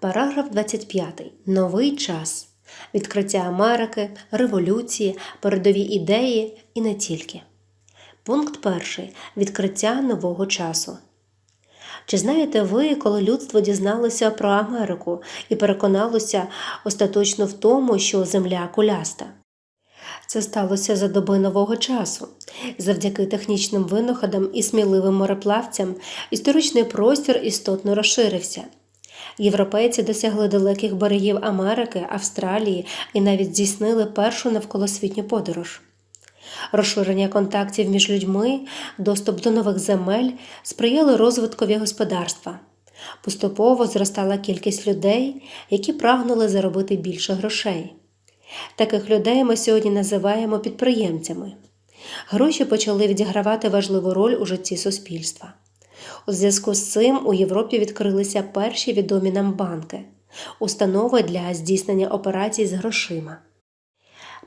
Параграф 25. Новий час. Відкриття Америки, революції, передові ідеї і не тільки. Пункт 1. Відкриття нового часу. Чи знаєте ви, коли людство дізналося про Америку і переконалося остаточно в тому, що Земля куляста? Це сталося за доби нового часу. Завдяки технічним винаходам і сміливим мореплавцям історичний простір істотно розширився. Європейці досягли далеких берегів Америки, Австралії і навіть здійснили першу навколосвітню подорож. Розширення контактів між людьми, доступ до нових земель сприяли розвиткові господарства. Поступово зростала кількість людей, які прагнули заробити більше грошей. Таких людей ми сьогодні називаємо підприємцями. Гроші почали відігравати важливу роль у житті суспільства. У зв'язку з цим у Європі відкрилися перші відомі нам банки, установи для здійснення операцій з грошима.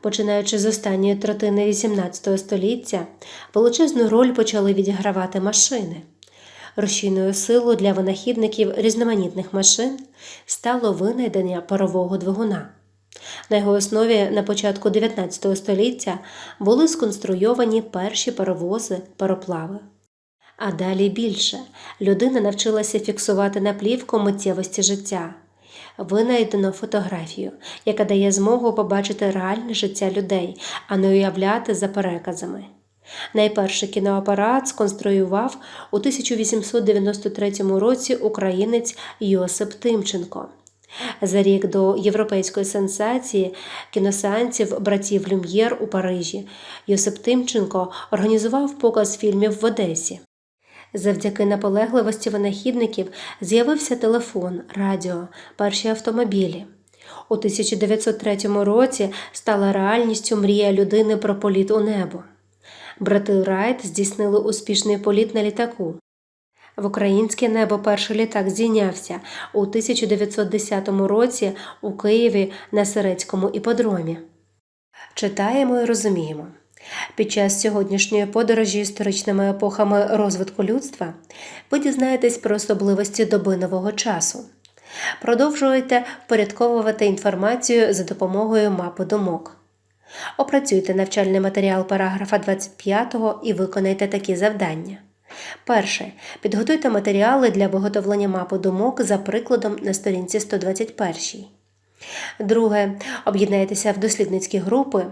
Починаючи з останньої третини XVIII століття, величезну роль почали відігравати машини. Рушійною силою для винахідників різноманітних машин стало винайдення парового двигуна. На його основі на початку 19 століття були сконструйовані перші паровози, пароплави. А далі більше людина навчилася фіксувати на плівку миттєвості життя, винайдено фотографію, яка дає змогу побачити реальне життя людей, а не уявляти за переказами. Найперший кіноапарат сконструював у 1893 році українець Йосип Тимченко. За рік до європейської сенсації кіносеансів братів Люм'єр у Парижі Йосип Тимченко організував показ фільмів в Одесі. Завдяки наполегливості винахідників з'явився телефон, радіо, перші автомобілі. У 1903 році стала реальністю мрія людини про політ у небо. Брати Райт здійснили успішний політ на літаку. В українське небо перший літак здійнявся у 1910 році у Києві на Сирецькому іподромі. Читаємо і розуміємо. Під час сьогоднішньої подорожі історичними епохами розвитку людства ви дізнаєтесь про особливості доби нового часу. Продовжуйте впорядковувати інформацію за допомогою мапи думок. Опрацюйте навчальний матеріал параграфа 25 і виконайте такі завдання. Перше. Підготуйте матеріали для виготовлення мапи думок за прикладом на сторінці 121. Друге. Об'єднайтеся в дослідницькі групи.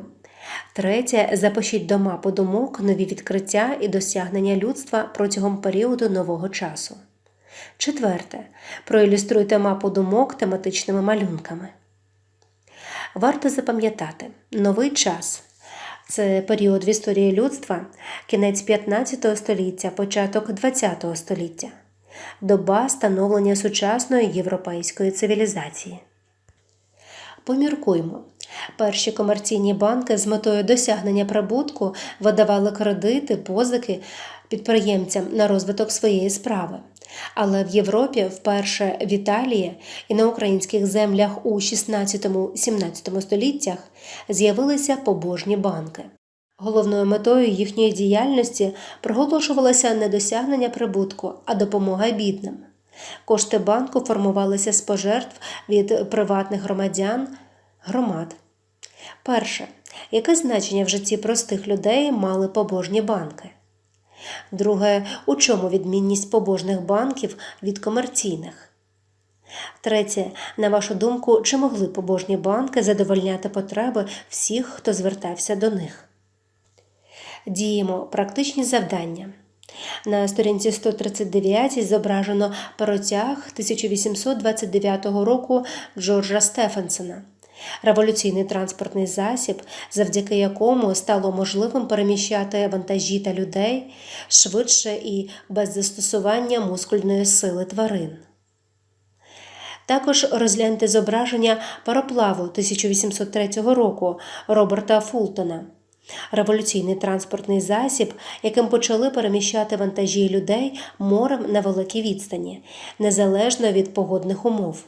Третє. Запишіть до мапи думок нові відкриття і досягнення людства протягом періоду нового часу. Четверте. Проілюструйте мапу думок тематичними малюнками. Варто запам'ятати новий час. Це період в історії людства, кінець 15 століття, початок 20 століття, доба становлення сучасної європейської цивілізації. Поміркуймо. Перші комерційні банки з метою досягнення прибутку видавали кредити, позики підприємцям на розвиток своєї справи. Але в Європі, вперше в Італії і на українських землях у 16-17 століттях з'явилися побожні банки. Головною метою їхньої діяльності проголошувалося не досягнення прибутку, а допомога бідним. Кошти банку формувалися з пожертв від приватних громадян, громад. Перше, яке значення в житті простих людей мали побожні банки? Друге, у чому відмінність побожних банків від комерційних? Третє, на вашу думку, чи могли побожні банки задовольняти потреби всіх, хто звертався до них? Діємо практичні завдання. На сторінці 139 зображено паротяг 1829 року Джорджа Стефенсона. Революційний транспортний засіб, завдяки якому стало можливим переміщати вантажі та людей швидше і без застосування мускульної сили тварин. Також розгляньте зображення пароплаву 1803 року Роберта Фултона. Революційний транспортний засіб, яким почали переміщати вантажі людей морем на великій відстані, незалежно від погодних умов.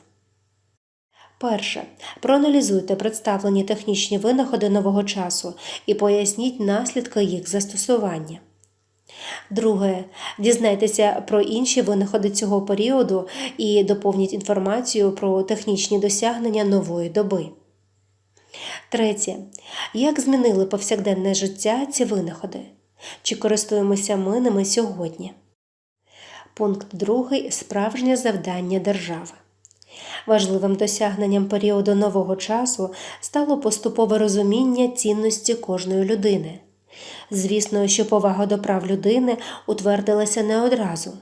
Перше. Проаналізуйте представлені технічні винаходи нового часу і поясніть наслідки їх застосування. Друге. Дізнайтеся про інші винаходи цього періоду і доповніть інформацію про технічні досягнення нової доби. Третє. Як змінили повсякденне життя ці винаходи? Чи користуємося ми ними сьогодні? Пункт 2. Справжнє завдання держави. Важливим досягненням періоду нового часу стало поступове розуміння цінності кожної людини. Звісно, що повага до прав людини утвердилася не одразу.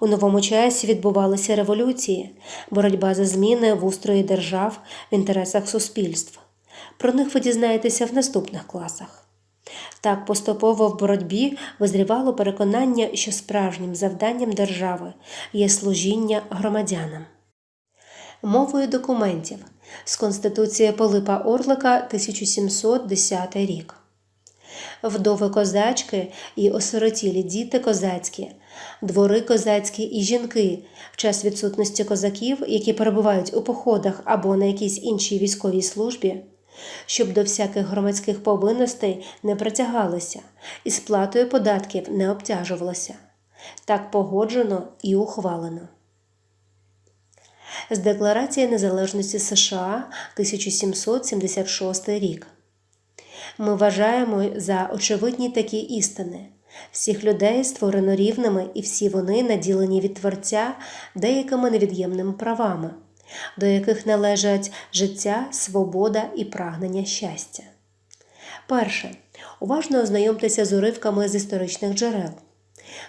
У новому часі відбувалися революції, боротьба за зміни в устрої держав в інтересах суспільств. Про них ви дізнаєтеся в наступних класах. Так поступово в боротьбі визрівало переконання, що справжнім завданням держави є служіння громадянам. Мовою документів з Конституції Пилипа Орлика 1710 рік. Вдови козачки і осиротілі діти козацькі, двори козацькі і жінки в час відсутності козаків, які перебувають у походах або на якійсь іншій військовій службі, щоб до всяких громадських повинностей не притягалися і сплатою податків не обтяжувалося. Так погоджено і ухвалено. З Декларації Незалежності США 1776 рік. Ми вважаємо за очевидні такі істини. Всіх людей створено рівними, і всі вони наділені від Творця деякими невід'ємними правами, до яких належать життя, свобода і прагнення щастя. Перше. Уважно ознайомтеся з уривками з історичних джерел.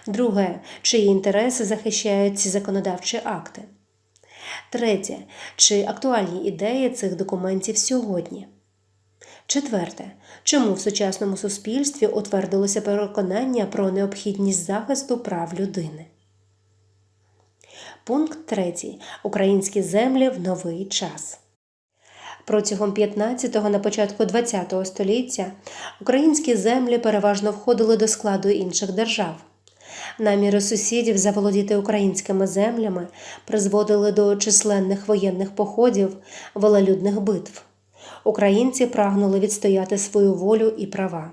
Друге. Чиї інтереси захищають ці законодавчі акти. Третє. Чи актуальні ідеї цих документів сьогодні? Четверте. Чому в сучасному суспільстві утвердилося переконання про необхідність захисту прав людини? Пункт 3. Українські землі в новий час. Протягом 15-го на початку 20-го століття українські землі переважно входили до складу інших держав. Наміри сусідів заволодіти українськими землями призводили до численних воєнних походів, велелюдних битв. Українці прагнули відстояти свою волю і права.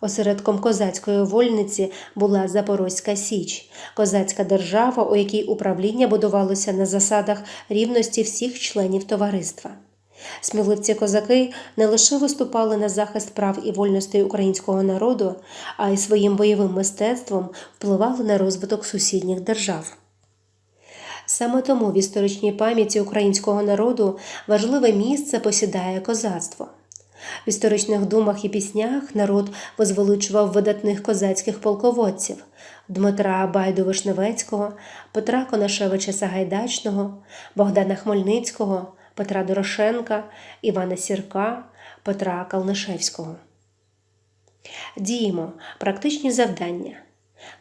Осередком козацької вольниці була Запорозька Січ, козацька держава, у якій управління будувалося на засадах рівності всіх членів товариства. Сміливці козаки не лише виступали на захист прав і вольностей українського народу, а й своїм бойовим мистецтвом впливали на розвиток сусідніх держав. Саме тому в історичній пам'яті українського народу важливе місце посідає козацтво. В історичних думах і піснях народ возвеличував видатних козацьких полководців Дмитра Байду-Вишневецького, Петра Конашевича Сагайдачного, Богдана Хмельницького, Петра Дорошенка, Івана Сірка, Петра Калнишевського. Діємо практичні завдання.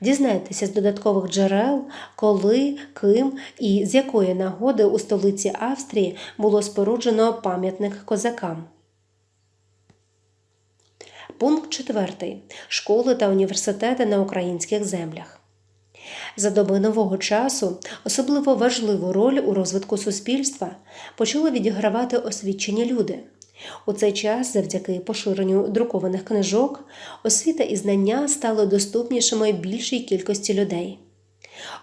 Дізнайтеся з додаткових джерел, коли, ким і з якої нагоди у столиці Австрії було споруджено пам'ятник козакам. Пункт 4. Школи та університети на українських землях. За доби нового часу особливо важливу роль у розвитку суспільства почали відігравати освічені люди. У цей час, завдяки поширенню друкованих книжок, освіта і знання стали доступнішими більшій кількості людей.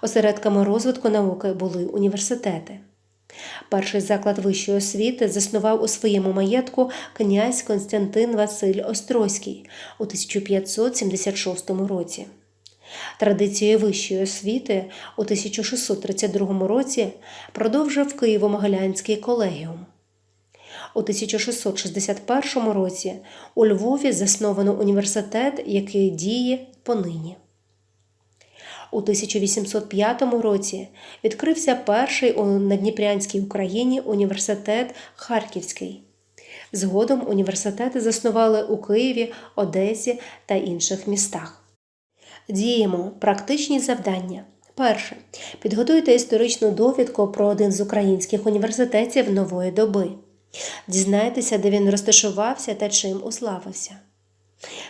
Осередками розвитку науки були університети. Перший заклад вищої освіти заснував у своєму маєтку князь Константин Василь Острозький у 1576 році. Традицію вищої освіти у 1632 році продовжив Києво-Могилянський колегіум. У 1661 році у Львові засновано університет, який діє понині. У 1805 році відкрився перший у Надніпрянській Україні університет Харківський. Згодом університети заснували у Києві, Одесі та інших містах. Діємо практичні завдання. Перше. Підготуйте історичну довідку про один з українських університетів нової доби. Дізнайтеся, де він розташувався та чим уславився.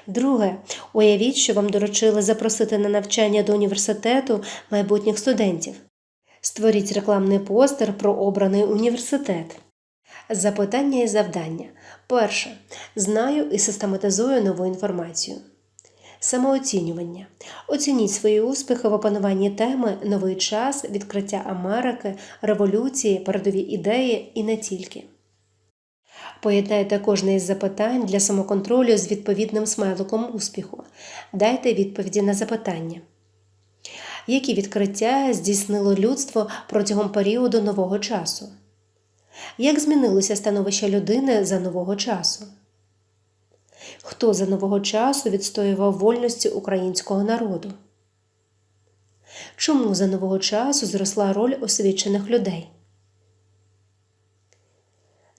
Друге. Уявіть, що вам доручили запросити на навчання до університету майбутніх студентів. Створіть рекламний постер про обраний університет. Запитання і завдання. Перше. Знаю і систематизую нову інформацію. Самооцінювання. Оцініть свої успіхи в опануванні теми Новий час, відкриття Америки, революції, передові ідеї і не тільки. Поєднайте кожне із запитань для самоконтролю з відповідним смайликом успіху. Дайте відповіді на запитання. Які відкриття здійснило людство протягом періоду нового часу? Як змінилося становище людини за нового часу? Хто за нового часу відстоював вольності українського народу? Чому за нового часу зросла роль освічених людей?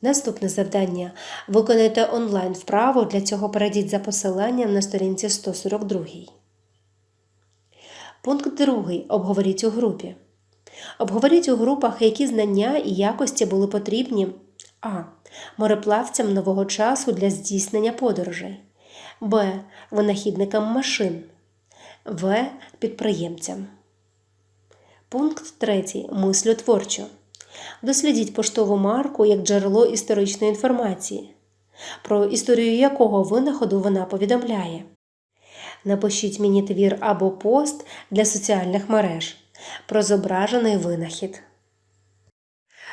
Наступне завдання. Виконайте онлайн вправу. Для цього перейдіть за посиланням на сторінці 142. Пункт 2. Обговоріть у групі. Обговоріть у групах, які знання і якості були потрібні а. Мореплавцям нового часу для здійснення подорожей, Б. Винахідникам машин, В. Підприємцям. Пункт 3. Мислю творчо. Дослідіть поштову марку як джерело історичної інформації, про історію якого винаходу вона повідомляє. Напишіть міні-твір або пост для соціальних мереж про зображений винахід.